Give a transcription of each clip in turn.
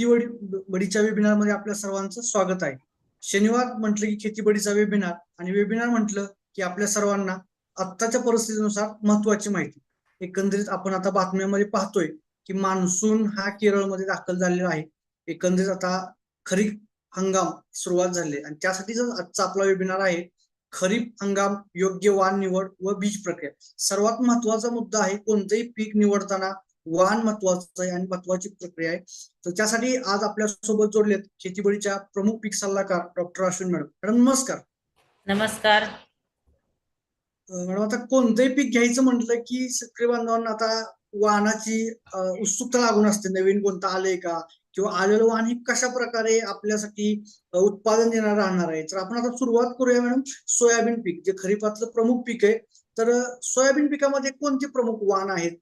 खेतीवडी बडीच्या वेबिनारमध्ये आपल्या सर्वांचं स्वागत आहे. शनिवार म्हटलं की खेतीबडीचा वेबिनार आणि वेबिनार म्हटलं की आपल्या सर्वांना आत्ताच्या परिस्थितीनुसार महत्वाची माहिती. एकंदरीत आपण आता बातम्यामध्ये पाहतोय की मान्सून हा केरळमध्ये दाखल झालेला आहे. एकंदरीत आता खरीप हंगाम सुरुवात झाली आहे आणि त्यासाठीच आजचा आपला वेबिनार आहे खरीप हंगाम योग्य वाण निवड व बीज प्रक्रिया. सर्वात महत्त्वाचा मुद्दा आहे कोणतंही पीक निवडताना वाण महत्वाचं आहे आणि महत्वाची प्रक्रिया आहे. तर त्यासाठी आज आपल्यासोबत जोडलेत शेतीबडीच्या प्रमुख पीक सल्लागार डॉक्टर अश्विन मॅडम. मॅडम नमस्कार. नमस्कार. मॅडम आता कोणतंही पीक घ्यायचं म्हटलं की शेतकरी बांधवांना आता वाहनाची उत्सुकता लागून असते. नवीन कोणतं आलंय का? किंवा आलेलं वाहन हे कशा प्रकारे आपल्यासाठी उत्पादन देणार राहणार आहे? तर आपण आता सुरुवात करूया मॅडम. सोयाबीन पीक जे खरीपातलं प्रमुख पीक आहे. तर सोयाबीन पिकामध्ये कोणते प्रमुख वाहन आहेत?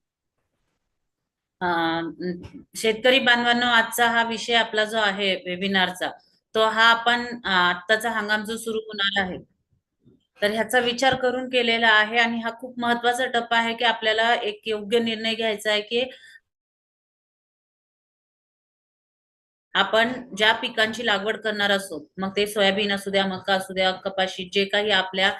शेतकरी बांधवांनो आजचा हा विषय आपला जो आहे वेबिनारचा तो हा आपण आत्ताचा हंगाम जो सुरू होणार आहे तर ह्याचा विचार करून केलेला आहे आणि हा खूप महत्त्वाचा टप्पा आहे की आपल्याला एक योग्य निर्णय घ्यायचा आहे की आपण ज्या पिकांची लागवड करणार असो मग ते सोयाबीन असू द्या मका असू द्या कपाशी जे काही आपल्या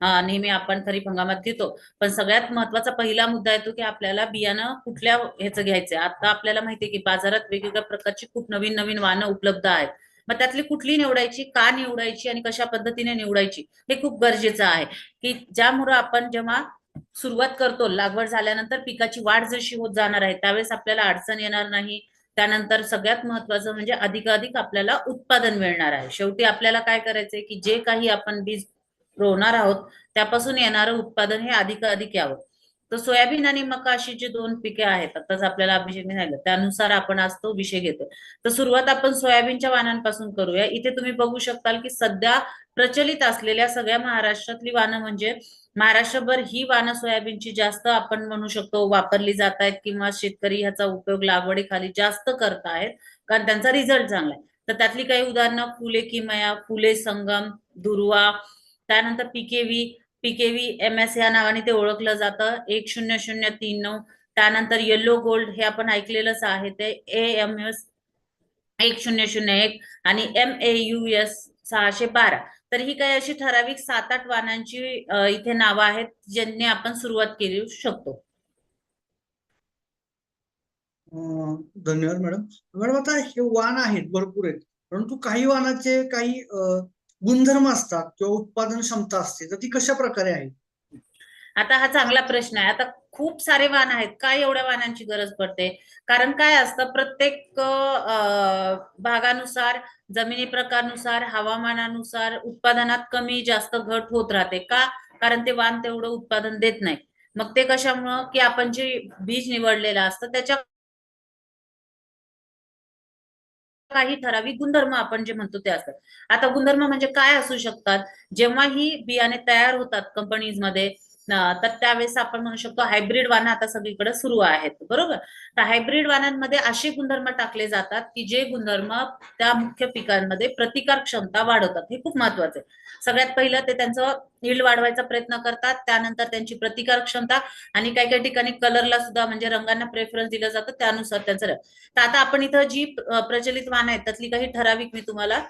नेहमी आपण खरीप हंगामात घेतो. पण सगळ्यात महत्त्वाचा पहिला मुद्दा येतो की आपल्याला बियाणं कुठल्या ह्याचं घ्यायचंय? आता आपल्याला माहितीये की बाजारात वेगवेगळ्या प्रकारची खूप नवीन नवीन वाहनं उपलब्ध आहेत. मग त्यातली कुठली निवडायची का निवडायची आणि कशा पद्धतीने निवडायची हे खूप गरजेचं आहे. की ज्यामुळं आपण जेव्हा सुरुवात करतो लागवड झाल्यानंतर पिकाची वाढ जशी होत जाणार आहे त्यावेळेस आपल्याला अडचण येणार नाही. त्यानंतर सगळ्यात महत्वाचं म्हणजे अधिकाधिक आपल्याला उत्पादन मिळणार आहे. शेवटी आपल्याला काय करायचंय की जे काही आपण बीज रोवणार आहोत. त्यापासून येणारं उत्पादन हे अधिकाधिक यावं. तर सोयाबीन आणि मका अशी जी दोन पिके आहेत आताच आपल्याला अभिषेक सांगितलं त्यानुसार आपण आज तो विषय घेतो. तर सुरुवात आपण सोयाबीनच्या वाणांपासून करूया. इथे तुम्ही बघू शकताल की सध्या प्रचलित असलेल्या सगळ्या महाराष्ट्रातली वाणं म्हणजे महाराष्ट्रभर ही वाहनं सोयाबीनची जास्त आपण म्हणू शकतो वापरली जात आहेत किंवा शेतकरी ह्याचा उपयोग लागवडीखाली जास्त करत आहेत कारण त्यांचा रिझल्ट चांगला आहे. तर त्यातली काही उदाहरणं फुले किमया फुले संगम दुर्वा त्यानंतर पीकेव्ही पीकेव्ही एम एस या नावाने ते ओळखलं जातं. एक शून्य शून्य तीन नऊ. त्यानंतर येल्लो गोल्ड हे आपण ऐकलेलंच आहे ते. ए एम एस एक शून्य शून्य एक आणि एम ए यू एस सहाशे बारा. तर ही काही अशी ठराविक सात आठ वाहनांची इथे नावं आहेत ज्यांनी आपण सुरुवात केली शकतो. धन्यवाद मॅडम. मॅडम आता हे वाण आहेत भरपूर आहेत. परंतु काही वाहनाचे काही गुणधर्म असतात किंवा उत्पादन क्षमता असते तर ती कशा प्रकारे आहे? आता हा चांगला प्रश्न आहे. आता खूप सारे वाहन आहेत. काय एवढ्या वाहनांची गरज पडते? कारण काय असतं प्रत्येक भागानुसार जमिनी प्रकारानुसार हवामानानुसार उत्पादनात कमी जास्त घट होत राहते. का? कारण ते वाहन तेवढं उत्पादन देत नाही. मग ते कशामुळं? की आपण जे बीज निवडलेलं असतं त्याच्या काही ठराविक गुणधर्म आपण जे म्हणतो ते असतात. आता गुणधर्म म्हणजे काय असू शकतात? जेव्हा ही बियाणे तयार होतात कंपनीजमध्ये तर त्यावेळेस आपण म्हणू शकतो हायब्रिड वाहनं आता सगळीकडे सुरू आहेत बरोबर? तर हायब्रिड वाहनांमध्ये असे गुणधर्म टाकले जातात की जे गुणधर्म त्या मुख्य पिकांमध्ये प्रतिकार क्षमता वाढवतात. हे खूप महत्वाचं आहे. सगळ्यात पहिलं ते त्यांचं यील्ड वाढवायचा प्रयत्न करतात त्यानंतर त्यांची प्रतिकार क्षमता आणि काही काही ठिकाणी कलरला सुद्धा म्हणजे रंगांना प्रेफरन्स दिलं जातं त्यानुसार त्यांचं तर आता आपण इथं जी प्रचलित वाहन आहेत त्यातली काही ठराविक मी तुम्हाला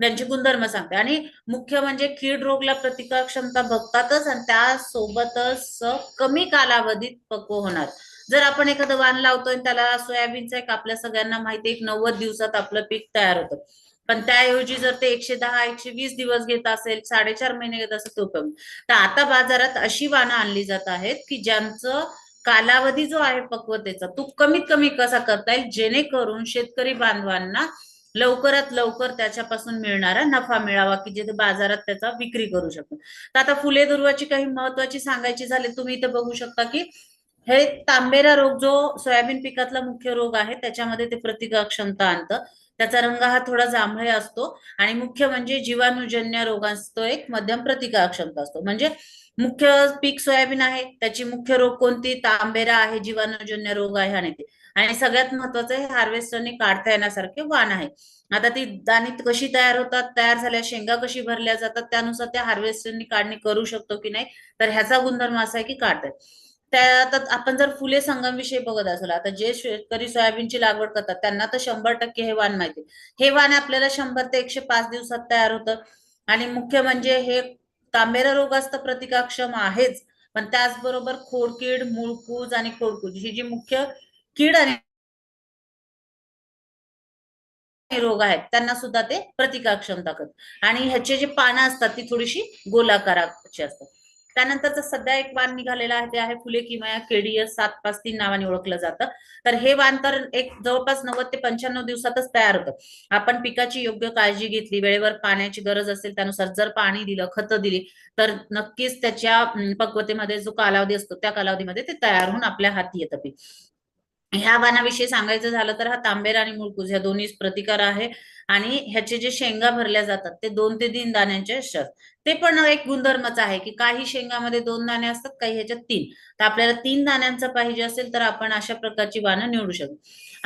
त्यांचे गुणधर्म सांगते. आणि मुख्य म्हणजे कीड रोगला प्रतिकार क्षमता बघतातच आणि त्यासोबतच कमी कालावधीत पक्व होणार. जर आपण एखादं वाण लावतोय आणि त्याला सोयाबीनचं एक आपल्या सगळ्यांना माहिती आहे, एक नव्वद दिवसात आपलं पीक तयार होतं. पण त्याऐवजी जर ते एकशे दहा एकशे वीस दिवस घेत असेल साडेचार महिने घेत असेल तो कमी. तर आता बाजारात अशी वाणं आणली जात आहेत की ज्यांचं कालावधी जो आहे पक्वतेचा तो कमीत कमी कसा करता येईल? जेणेकरून शेतकरी बांधवांना लवकरात लवकर त्याच्यापासून मिळणारा नफा मिळावा की जे बाजारात त्याचा विक्री करू शकतो. तर आता फुले दुर्वाची काही महत्वाची सांगायची झाली तुम्ही इथे बघू शकता की हे तांबेरा रोग जो सोयाबीन पिकातला मुख्य रोग आहे त्याच्यामध्ये ते प्रतिकार क्षमता आणतं. त्याचा रंग हा थोडा जांभळे असतो आणि मुख्य म्हणजे जीवाणूजन्य रोगांचा तो एक मध्यम प्रतिकार क्षमता असतो. म्हणजे मुख्य पीक सोयाबीन आहे त्याची मुख्य रोग कोणती? तांबेरा आहे जीवाणूजन्य रोग आहे आणि ते. आणि सगळ्यात महत्वाचं हे हार्वेस्टरने काढता येण्यासारखे वाण आहे आता ती दाणी कशी तयार होतात तयार झाल्या शेंगा कशी भरल्या जातात त्यानुसार त्या हार्वेस्टरनी काढणी करू शकतो की नाही तर ह्याचा गुणधर्म असा आहे की काढतात. त्या आपण जर फुले संगम विषयी बघत असेल आता जे शेतकरी सोयाबीनची लागवड करतात त्यांना तर शंभर टक्के हे वाण माहिती हे वाण आपल्याला शंभर ते एकशे पाच दिवसात तयार होतं. आणि मुख्य म्हणजे हे तांबेरा रोगास्त प्रतिकाक्षम आहेच पण त्याचबरोबर खोडकीड मुळकूज आणि खोडकूज ही जी मुख्य कीड आणि रोग आहेत त्यांना सुद्धा ते प्रतिकारक्षम दाखवत आणि ह्याचे जे पानं असतात ती थोडीशी गोलाकाराची असतात. त्यानंतरच सध्या एक वाण निघालेलं आहे ते आहे फुले किमया केडीएस सात पाच तीन नावाने ओळखलं जातं. तर हे वाण तर एक जवळपास नव्वद ते पंच्याण्णव दिवसातच तयार होतं. आपण पिकाची योग्य काळजी घेतली वेळेवर पाण्याची गरज असेल त्यानुसार जर पाणी दिलं खतं दिली तर नक्कीच त्याच्या पक्वतेमध्ये जो कालावधी असतो त्या कालावधीमध्ये ते तयार होऊन आपल्या हाती येतं पीक. ह्या वाणाविषयी सांगायचं झालं तर हा तांबेरा आणि मुळकूज ह्या दोन्ही प्रतिकार आहे. आणि ह्याचे जे शेंगा भरल्या जातात ते दोन ते तीन दाण्यांचे असतात ते पण एक गुणधर्मच आहे की काही शेंगामध्ये दोन दाणे असतात काही ह्याच्यात तीन. तर आपल्याला तीन दाण्यांचं पाहिजे असेल तर आपण अशा प्रकारची वाणं निवडू शकतो.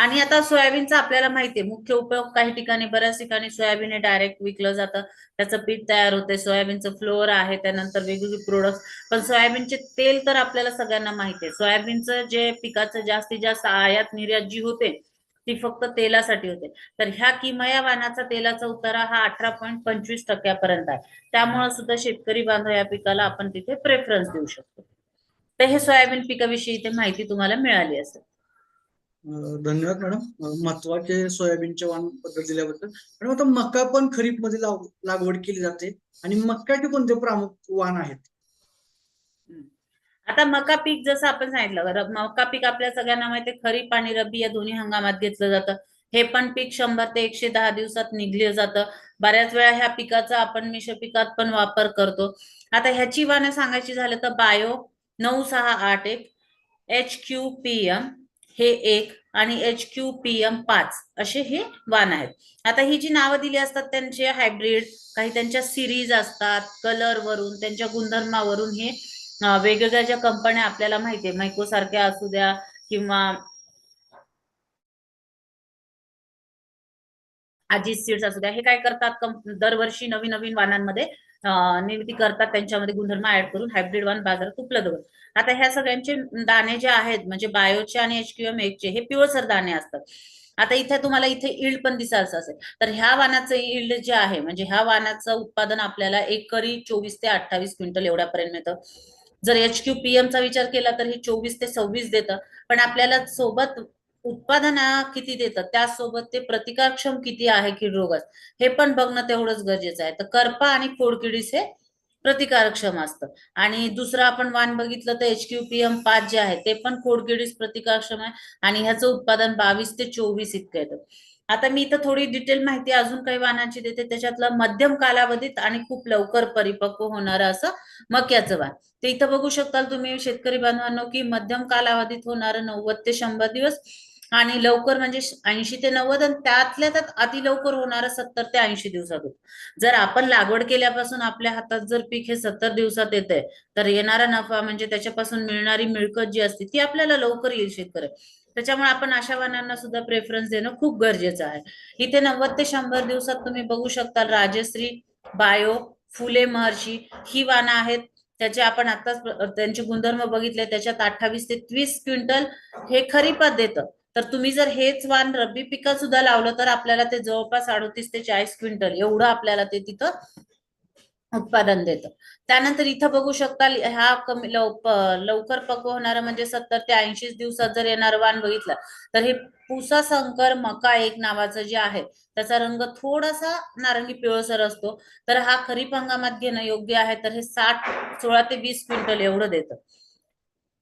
आणि आता सोयाबीनचा आपल्याला माहितीये मुख्य उपयोग काही ठिकाणी बऱ्याच ठिकाणी सोयाबीन हे डायरेक्ट विकलं जातं. त्याचं पीठ तयार होते सोयाबीनचं फ्लोअर आहे त्यानंतर वेगवेगळे प्रोडक्ट पण सोयाबीनचे तेल तर आपल्याला सगळ्यांना माहिती आहे सोयाबीनचं जे पिकाचं जास्तीत जास्त आयात निर्यात जी होते ती फक्त तेलासाठी होते. तर ह्या किमया वाणाचा तेलाचा उतारा हा अठरा पॉईंट पंचवीस टक्क्यापर्यंत आहे. त्यामुळे सुद्धा शेतकरी बांधव या पिकाला आपण तिथे प्रेफरन्स देऊ शकतो. तर हे सोयाबीन पिकाविषयी इथे माहिती तुम्हाला मिळाली असेल. धन्यवाद मॅडम. महत्त्वाचे सोयाबीनच्या वाणबद्दल दिल्याबद्दल. मॅडम आता मका पण खरीपमध्ये लागवड केली जाते आणि मक्याचे कोणते प्रमुख वाण आहेत? आता मका पीक जसं आपण सांगितलं मका पीक आपल्या सगळ्यांना माहिती खरीप आणि रब्बी या दोन्ही हंगामात घेतलं जातं. हे पण पीक शंभर ते एकशे दहा दिवसात निघलं जातं. बऱ्याच वेळा ह्या पिकाचा आपण मिश्र पिकात पण वापर करतो. आता ह्याची वाणं सांगायची झालं तर बायो नऊ सहा आठ एक एच क्यू पी एम हे एक आणि एच क्यू पी एम पाच असे हे वाण आहेत. आता ही जी नावं दिली असतात त्यांचे हायब्रिड काही त्यांच्या सिरीज असतात कलर वरून त्यांच्या गुणधर्मावरून हे वेगवेगळ्या ज्या कंपन्या आपल्याला माहितीये मायको सारख्या असू द्या किंवा अजित सीड्स असू द्या हे काय करतात? कंप- दरवर्षी नवीन नवीन वाणांमध्ये निर्मिती करतात त्यांच्यामध्ये गुणधर्म ऍड करून हायब्रिड वाण बाजारात उपलब्ध होतात. आता ह्या सगळ्यांचे दाणे जे आहेत म्हणजे बायोचे आणि एच क्यू एम हे पिवळसर दाणे असतात. आता इथे तुम्हाला इथे इल्ड पण दिसायचं असेल. तर ह्या वाणाचं इल्ड जे आहे म्हणजे ह्या वाणाचं उत्पादन आपल्याला एकरी चोवीस ते अठ्ठावीस क्विंटल एवढ्यापर्यंत मिळतं. जर एच क्यू पी चा विचार केला तर हे चोवीस ते सव्वीस देतं. पण आपल्याला सोबत उत्पादन किती देतात? त्यासोबत ते प्रतिकारक्षम किती आहे कीड रोगास? हे पण बघणं तेवढंच गरजेचं आहे. तर करपा आणि खोडकिडीस हे प्रतिकारक्षम असतं. आणि दुसरं आपण वाण बघितलं तर एच क्यू पी एम पाच जे आहे ते पण खोडकिडीस प्रतिकारक्षम आहे आणि ह्याचं उत्पादन बावीस ते चोवीस इतकं येतं. आता मी इथं थोडी डिटेल माहिती अजून काही वाणांची देते. त्याच्यातलं मध्यम कालावधीत आणि खूप लवकर परिपक्व होणारं असं मक्याचं वाण ते इथं बघू शकताल तुम्ही शेतकरी बांधवांनो की मध्यम कालावधीत होणारं नव्वद ते शंभर दिवस आणि लवकर म्हणजे ऐंशी ते नव्वद आणि त्यातल्या त्यात अति लवकर होणार सत्तर ते ऐंशी दिवसात होत. जर आपण लागवड केल्यापासून आपल्या हातात जर पीक हे सत्तर दिवसात येतंय तर येणारा नफा म्हणजे त्याच्यापासून मिळणारी मिळकत जी असते ती आपल्याला लवकर येईल शेतकरी. त्याच्यामुळे आपण अशा वाणांना सुद्धा प्रेफरन्स देणं खूप गरजेचं आहे. इथे नव्वद ते शंभर दिवसात तुम्ही बघू शकता राजश्री बायो फुले महर्षी ही वाणं आहेत. त्याचे आपण आताच त्यांचे गुणधर्म बघितले त्याच्यात अठ्ठावीस ते तीस क्विंटल हे खरीपात देतं. तर तुम्ही जर हेच वाण रब्बी पिक सुद्धा लावलं तर आपल्याला ते जवळपास अडतीस ते चाळीस क्विंटल एवढं आपल्याला ते तिथं उत्पादन देतं. त्यानंतर इथं बघू शकता हा कमी लवकर पक्व होणारं म्हणजे सत्तर ते ऐंशी दिवसात जर येणार वाण बघितलं तर हे पुसा संकर मका एक नावाचं जे आहे त्याचा रंग थोडासा नारंगी पिवळसर असतो. तर हा खरीप हंगामात घेणं योग्य आहे तर हे साठ सोळा ते वीस क्विंटल एवढं देतं.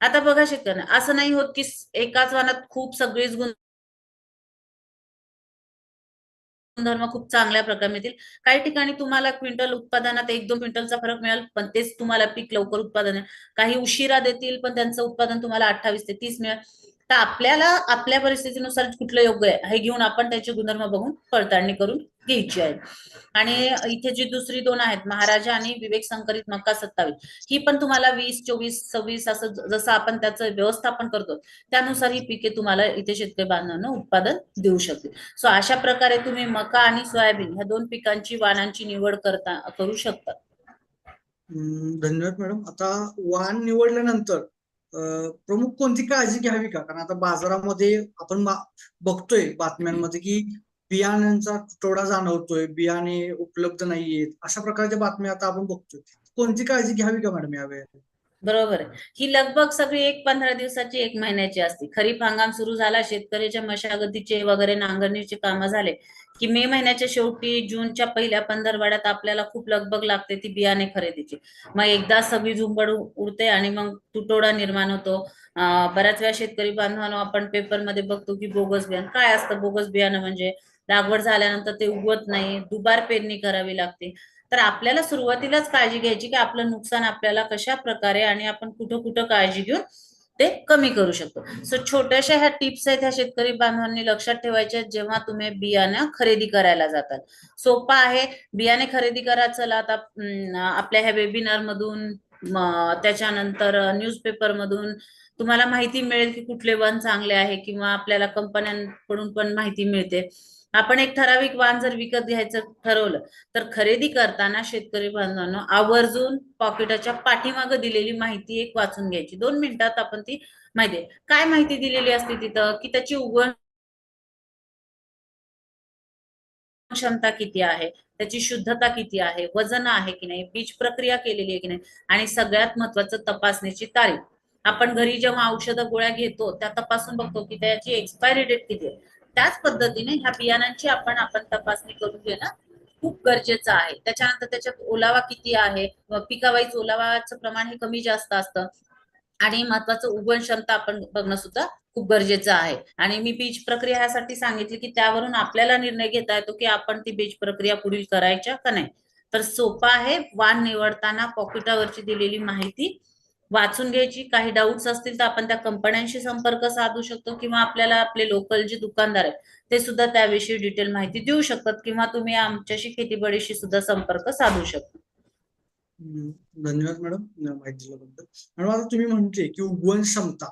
आता बघा शेतकऱ्यांना असं नाही होत की एकाच वानात खूप सगळीच गुण गुणधर्म खूप चांगल्या प्रकारे मिळतील. काही ठिकाणी तुम्हाला क्विंटल उत्पादनात एक दोन क्विंटलचा फरक मिळेल पण तेच तुम्हाला पीक लवकर उत्पादन आहे काही उशिरा देतील पण त्यांचं उत्पादन तुम्हाला अठ्ठावीस ते तीस मिळेल. तर आपल्याला आपल्या परिस्थितीनुसार कुठलं योग्य आहे हे घेऊन आपण त्याचे गुणधर्म बघून पडताळणी करून घ्यायची आहे. आणि इथे जी दुसरी दोन आहेत महाराजा आणि विवेक संकरित मक्का सत्तावीस ही पण तुम्हाला वीस चोवीस सव्वीस असं जसं आपण त्याचं व्यवस्थापन करतो त्यानुसार ही पिके तुम्हाला इथे शेतकरी बांधवांना उत्पादन देऊ शकतील. सो अशा प्रकारे तुम्ही मका आणि सोयाबीन ह्या दोन पिकांची वाणांची निवड करता करू शकता. धन्यवाद मॅडम. आता वाण निवडल्यानंतर प्रमुख कोणती काळजी घ्यावी का? कारण आता बाजारामध्ये आपण बघतोय बातम्यांमध्ये की बियाण्यांचा तुटवडा जाणवतोय बियाणे उपलब्ध नाहीयेत अशा प्रकारच्या बातम्या आता आपण बघतोय. कोणती काळजी घ्यावी का मॅडम यावेळेला? बरोबर आहे. ही लगभग सगळी एक पंधरा दिवसाची एक महिन्याची असते. खरीप हंगाम सुरू झाला शेतकऱ्याच्या मशागतीचे वगैरे नांगरणीचे कामं झाले की मे महिन्याच्या शेवटी जूनच्या पहिल्या पंधरवड्यात आपल्याला खूप लगबग लागते ती बियाणे खरेदीची. मग एकदा सगळी झुंबड उडते आणि मग तुटवडा निर्माण होतो. बऱ्याच वेळा शेतकरी बांधवांनो आपण पेपरमध्ये बघतो की बोगस बियाणं काय असतं बोगस बियाणं म्हणजे? लागवड झाल्यानंतर ते उगवत नाही दुबार पेरणी करावी लागते. तर आपल्याला सुरुवातीलाच काळजी घ्यायची की आपलं नुकसान आपल्याला कशा प्रकारे आणि आपण कुठं कुठं काळजी घेऊन ते कमी करू शकतो. सो छोट्याशा ह्या टिप्स आहेत ह्या शेतकरी बांधवांनी लक्षात ठेवायच्या जेव्हा तुम्ही बियाणं खरेदी करायला जातात. सोपा आहे बियाणे खरेदी करा चला आता आपल्या ह्या वेबिनार मधून त्याच्यानंतर न्यूजपेपर मधून तुम्हाला माहिती मिळेल की कुठले वन चांगले आहे किंवा आपल्याला कंपन्यांकडून पण माहिती मिळते. आपण एक ठराविक वाण जर विकत घ्यायचं ठरवलं तर खरेदी करताना शेतकरी बांधवांना आवर्जून पॉकेटाच्या पाठीमागे दिलेली माहिती एक वाचून घ्यायची. दोन मिनिटात आपण ती माहिती काय माहिती दिलेली असते तिथं? की त्याची उगवण क्षमता किती आहे? त्याची शुद्धता किती आहे? वजन आहे की नाही? बीज प्रक्रिया केलेली आहे की नाही? आणि सगळ्यात महत्वाचं तपासण्याची तारीख. आपण घरी जेव्हा औषधं गोळ्या घेतो त्या तपासून बघतो की त्याची एक्सपायरी डेट किती आहे. त्याच पद्धतीने ह्या बियाणांची आपण आपण तपासणी करून घेणं खूप गरजेचं आहे. त्याच्यानंतर त्याच्यात ओलावा किती आहे? पिकावाईज ओलावाचं प्रमाण हे कमी जास्त असतं. आणि महत्वाचं उगवण क्षमता आपण बघणं सुद्धा खूप गरजेचं आहे. आणि मी बीज प्रक्रिया ह्यासाठी सांगितली की त्यावरून आपल्याला निर्णय घेता येतो की आपण ती बीज प्रक्रिया पुढील करायच्या का नाही. तर सोपा आहे वाण निवडताना पॉकेटावरची दिलेली माहिती वाचून घ्यायची. काही डाऊट्स असतील तर आपण त्या कंपन्यांशी संपर्क साधू शकतो किंवा आपल्याला आपले लोकल जे दुकानदार आहेत ते सुद्धा त्याविषयी डिटेल माहिती देऊ शकतात किंवा तुम्ही आमच्याशी खेतीबडीशी सुद्धा संपर्क साधू शकता. धन्यवाद मॅडम माहिती दिल्याबद्दल मॅडम आता तुम्ही म्हटले की उगवण क्षमता.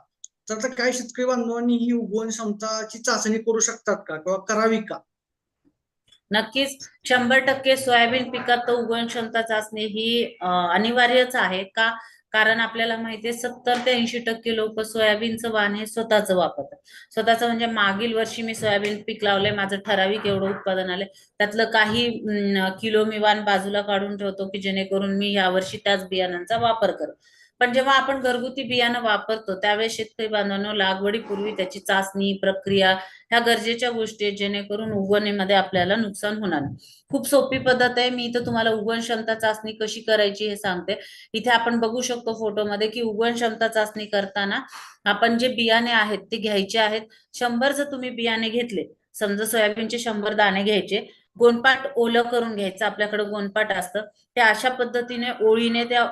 तर आता काही शेतकरी बांधवांनी ही उगवण क्षमताची चाचणी करू शकतात का किंवा करावी का? नक्कीच. शंभर टक्के सोयाबीन पिकात तर उगवण क्षमता चाचणी ही अनिवार्यच आहे का? कारण आपल्याला माहितीये सत्तर ते ऐंशी टक्के लोक सोयाबीनचं वाण हे स्वतःच वापरतात. स्वतःचं म्हणजे मागील वर्षी मी सोयाबीन पीक लावलंय माझं ठराविक एवढं उत्पादन आलंय. त्यातलं काही किलो मी वाण बाजूला काढून ठेवतो की जेणेकरून मी यावर्षी त्याच बियाणांचा वापर कर पण जेव्हा आपण घरगुती बियाणं वापरतो त्यावेळेस शेतकरी बांधवांनो लागवडीपूर्वी त्याची चाचणी प्रक्रिया ह्या गरजेच्या गोष्टी आहेत जेणेकरून उगवणीमध्ये आपल्याला नुकसान होणार खूप सोपी पद्धत आहे. मी इथं तुम्हाला उगवण क्षमता चाचणी कशी करायची हे सांगते. इथे आपण बघू शकतो फोटोमध्ये की उगवण क्षमता चाचणी करताना आपण जे बियाणे आहेत ते घ्यायचे आहेत. शंभर जर तुम्ही बियाणे घेतले समजा सोयाबीनचे शंभर दाणे घ्यायचे गोणपाट ओलं करून घ्यायचं आपल्याकडे गोनपाट असतं. ते अशा पद्धतीने ओळीने त्या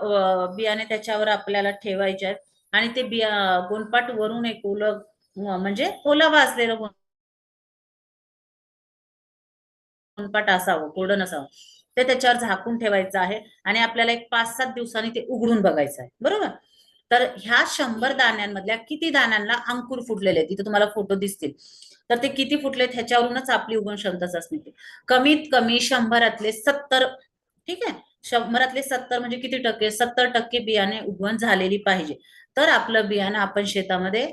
बियाणे त्याच्यावर आपल्याला ठेवायचे आहेत. आणि ते बिया गोणपाट वरून एक ओलं म्हणजे ओलावा असलेलं गोणपाट असावं कोरडं नसावं. ते त्याच्यावर झाकून ठेवायचं आहे आणि आपल्याला एक पाच सात दिवसांनी ते उघडून बघायचं आहे. बरोबर? तर ह्या शंभर दाण्यांमधल्या किती दाण्यांना अंकुर फुटलेले आहेत? तिथे तुम्हाला फोटो दिसतील. तर ते किती फुटलेत ह्याच्यावरूनच आपली उगवण क्षमता चाचणी होते. कमीत कमी शंभरातले सत्तर ठीक आहे? शंभरातले सत्तर म्हणजे किती टक्के? सत्तर टक्के बियाणे उगवण झालेली पाहिजे. तर आपलं बियाणं आपण शेतामध्ये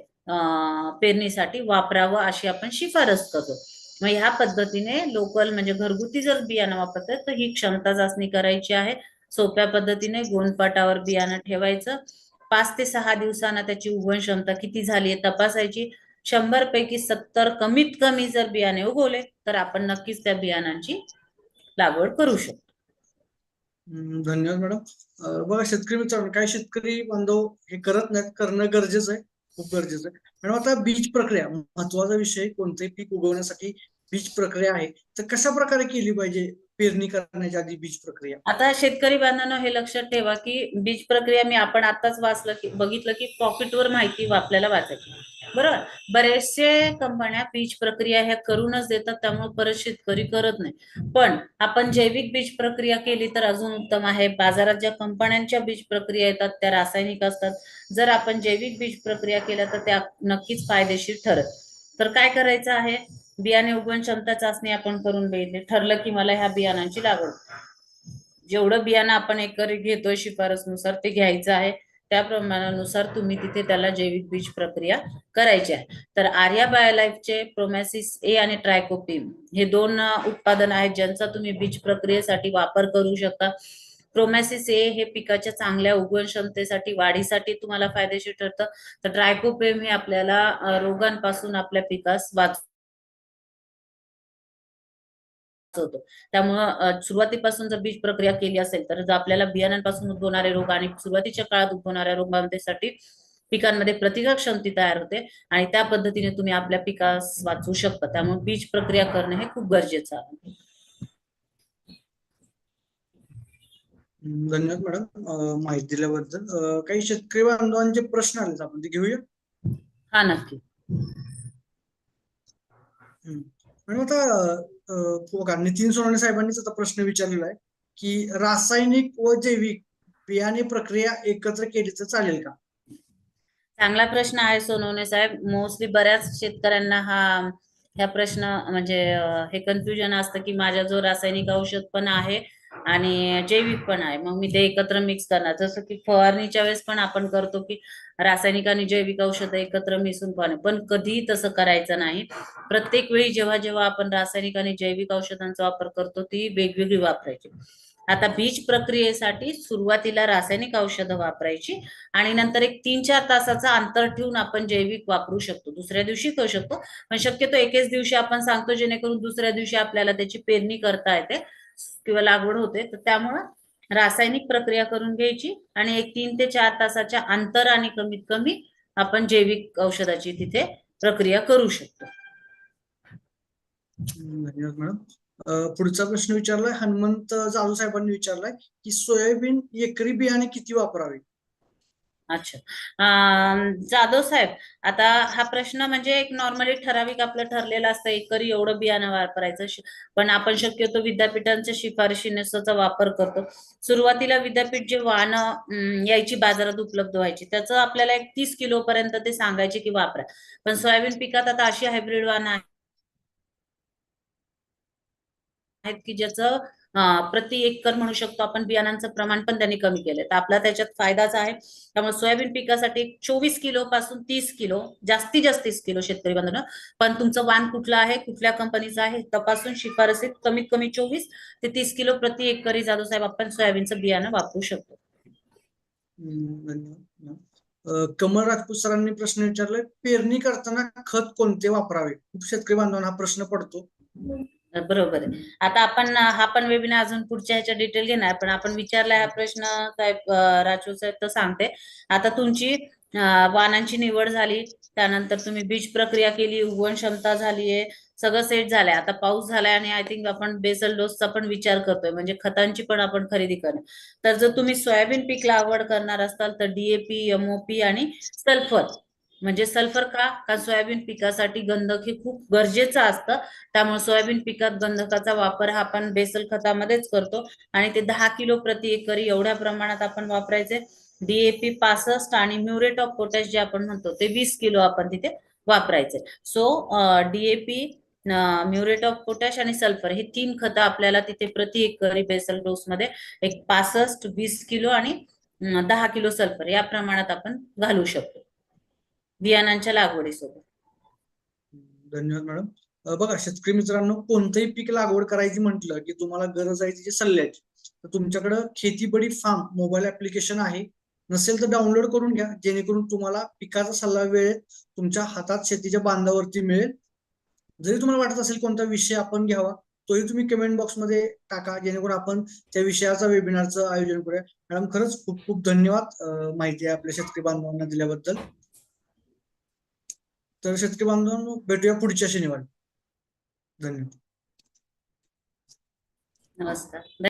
पेरणीसाठी वापरावं अशी आपण शिफारस करतो. मग ह्या पद्धतीने लोकल म्हणजे घरगुती जर बियाणं वापरतात तर ही क्षमता चाचणी करायची आहे. सोप्या पद्धतीने गोंदपाटावर बियाणं ठेवायचं. पाच ते सहा दिवसांना त्याची उगवण क्षमता किती झाली आहे तपासायची. शंभर पैकी सत्तर कमीत कमी जर बियाणे उगवले तर आपण नक्कीच त्या बियाणांची लागवड करू शकतो. धन्यवाद मॅडम. बघा शेतकरी मित्रांनो काही शेतकरी बांधव हे करत नाहीत करणं गरजेचं आहे खूप गरजेचं आहे. मॅडम आता बीज प्रक्रिया महत्त्वाचा विषय कोणतेही पीक उगवण्यासाठी बीज प्रक्रिया आहे तर कशा प्रकारे केली पाहिजे पेरणी करण्याच्या आधी बीज प्रक्रिया. आता शेतकरी बांधवांनो हे लक्षात ठेवा की बीज प्रक्रिया मी आपण आताच वाचलं की बघितलं की पॉकेटवर माहिती आपल्याला वाचायची. बरोबर बरेचसे कंपन्या बीज प्रक्रिया ह्या करूनच देतात त्यामुळे परत शेतकरी करत नाही. पण आपण जैविक बीज प्रक्रिया केली तर अजून उत्तम आहे. बाजारात ज्या कंपन्यांच्या बीज प्रक्रिया येतात त्या रासायनिक असतात. जर आपण जैविक बीज प्रक्रिया केल्या तर त्या नक्कीच फायदेशीर ठरत. तर काय करायचं आहे? बियाणे उगवण क्षमता चाचणी आपण करून बघितली. ठरलं की मला ह्या बियाणांची लागवड. जेवढं बियाणं आपण एकरी घेतोय शिफारसनुसार ते घ्यायचं आहे. त्या प्रमाणानुसार तुम्ही तिथे त्याला जैविक बीज प्रक्रिया करायची आहे. तर आर्या बायोलाईफचे प्रोमॅसिस ए आणि ट्रायकोपिम हे दोन उत्पादन आहेत ज्यांचा तुम्ही बीज प्रक्रियेसाठी वापर करू शकता. प्रोमॅसिस ए हे पिकाच्या चांगल्या उगवण क्षमतेसाठी वाढीसाठी तुम्हाला फायदेशीर ठरतं. तर ट्रायकोपेम हे आपल्याला रोगांपासून आपल्या पिकास वाच होतो. त्यामुळं सुरुवातीपासून जर बीज प्रक्रिया केली असेल तर जर आपल्याला बियाण्यांपासून उद्भवणारे रोग आणि सुरुवातीच्या काळात उद्भवणाऱ्या रोगांसाठी पिकांमध्ये प्रतिकार क्षमती तयार होते आणि त्या पद्धतीने तुम्ही आपल्या पिकास वाचवू शकता. त्यामुळे बीज प्रक्रिया करणे हे खूप गरजेचं आहे. धन्यवाद मॅडम माहिती दिल्याबद्दल. काही शेतकरी बांधवांचे प्रश्न आलेत आपण ते घेऊया? हा नक्की. मॅडम आता नितीन सोनवणे साहेबांनीच आता प्रश्न विचारलेला आहे की रासायनिक व जैविक बियाणे प्रक्रिया एकत्र केली तर चालेल का? चांगला प्रश्न आहे सोनवणे साहेब. मोस्टली बऱ्याच शेतकऱ्यांना हा ह्या प्रश्न म्हणजे हे कन्फ्युजन असतं की माझ्या जो रासायनिक औषध पण आहे आणि जैविक पण आहे. मग मी ते एकत्र मिक्स करणार. जसं की फवारणीच्या वेळेस पण आपण करतो की रासायनिक आणि जैविक औषधं एकत्र मिसळून पाहणे पण कधीही तसं करायचं नाही. प्रत्येक वेळी जेव्हा जेव्हा आपण रासायनिक आणि जैविक औषधांचा वापर करतो ती वेगवेगळी वापरायची. आता बीज प्रक्रियेसाठी सुरुवातीला रासायनिक औषधं वापरायची आणि नंतर एक तीन चार तासाचा अंतर ठेवून आपण जैविक वापरू शकतो. दुसऱ्या दिवशी करू शकतो. पण शक्यतो एकेच दिवशी आपण सांगतो जेणेकरून दुसऱ्या दिवशी आपल्याला त्याची पेरणी करता येते. किंवा लागवड होते तर त्यामुळं रासायनिक प्रक्रिया करून घ्यायची आणि एक तीन ते चार तासाच्या अंतराने आणि कमीत कमी आपण जैविक औषधाची तिथे प्रक्रिया करू शकतो. धन्यवाद मॅडम. पुढचा प्रश्न विचारलाय हनुमंत जाधव साहेबांनी विचारलाय की सोयाबीन एकरी बियाणे किती वापरावे? अच्छा. जाधव साहेब आता हा प्रश्न म्हणजे एक नॉर्मली ठराविक आपलं ठरलेलं असतं एकरी एवढं बियाणं वापरायचं पण आपण शक्यतो विद्यापीठांच्या शिफारशीनुसारचा वापर करतो. सुरुवातीला विद्यापीठ जे वाहनं यायची बाजारात उपलब्ध व्हायची त्याचं आपल्याला एक तीस किलो पर्यंत ते सांगायचे की वापरा. पण सोयाबीन पिकात आता अशी हायब्रिड वाहनं आहेत की ज्याचं प्रति एकर म्हणू शकतो आपण बियाणांचं प्रमाण पण त्यांनी कमी केलंय. तर आपला त्याच्यात फायदाच आहे. त्यामुळे सोयाबीन पिकासाठी चोवीस किलो पासून तीस किलो जास्तीत जास्त तीस किलो शेतकरी बांधवांनो पण तुमचं वाण कुठलं आहे कुठल्या कंपनीचं आहे तपासून शिफारसीत कमीत कमी चोवीस ते तीस किलो प्रति एकरी जाधव साहेब आपण सोयाबीनचं बियाणं वापरू शकतो. कमल राजपूत सरांनी प्रश्न विचारलाय पेरणी करताना खत कोणते वापरावे? खूप शेतकरी बांधवांना हा प्रश्न पडतो. बरोबर आहे. आता आपण हा पण वेबिनार अजून पुढच्या ह्याच्या डिटेल घेणार पण आपण विचारला हा प्रश्न साहेब राजू साहेब तर सांगते. आता तुमची वाहनांची निवड झाली त्यानंतर तुम्ही बीज प्रक्रिया केली उगवण क्षमता झालीये सगळं सेट झालंय. आता पाऊस झालाय आणि आय थिंक आपण बेसल डोसचा पण विचार करतोय म्हणजे खतांची पण आपण खरेदी करणार. तर जर तुम्ही सोयाबीन पीक लागवड करणार असाल तर डीएपी एमओपी आणि सल्फर म्हणजे सल्फर का? कारण सोयाबीन पिकासाठी गंधक हे खूप गरजेचं असतं. त्यामुळे सोयाबीन पिकात गंधकाचा वापर हा आपण बेसल खतामध्येच करतो. आणि ते दहा किलो प्रति एकरी एवढ्या प्रमाणात आपण वापरायचे. डीएपी पासष्ट आणि म्युरेट ऑफ पोटॅश जे आपण म्हणतो ते वीस किलो आपण तिथे वापरायचे. So DAP muriate of potash आणि सल्फर हे तीन खतं आपल्याला तिथे प्रति एकरी बेसल डोस मध्ये एक पासष्ट वीस किलो आणि दहा किलो सल्फर या प्रमाणात आपण घालू शकतो. बियाणांच्या लागवडीसोबत. धन्यवाद मॅडम. बघा शेतकरी मित्रांनो कोणतंही पीक लागवड करायची म्हटलं की तुम्हाला गरज आहे तिची सल्ल्याची तर तुमच्याकडं खेतीबडी फार्म मोबाईल ऍप्लिकेशन आहे. नसेल तर डाउनलोड करून घ्या जेणेकरून तुम्हाला पिकाचा सल्ला वेळेत तुमच्या हातात शेतीच्या बांधावरती मिळेल. जरी तुम्हाला वाटत असेल कोणता विषय आपण घ्यावा तोही तुम्ही कमेंट बॉक्समध्ये टाका जेणेकरून आपण त्या विषयाचा वेबिनारचं आयोजन करूया. मॅडम खरंच खूप खूप धन्यवाद माहिती माहिती आपल्या शेतकरी बांधवांना दिल्याबद्दल. तर शेतकरी बांधवांनो भेटूया पुढच्या शनिवारी. धन्यवाद. नमस्कार.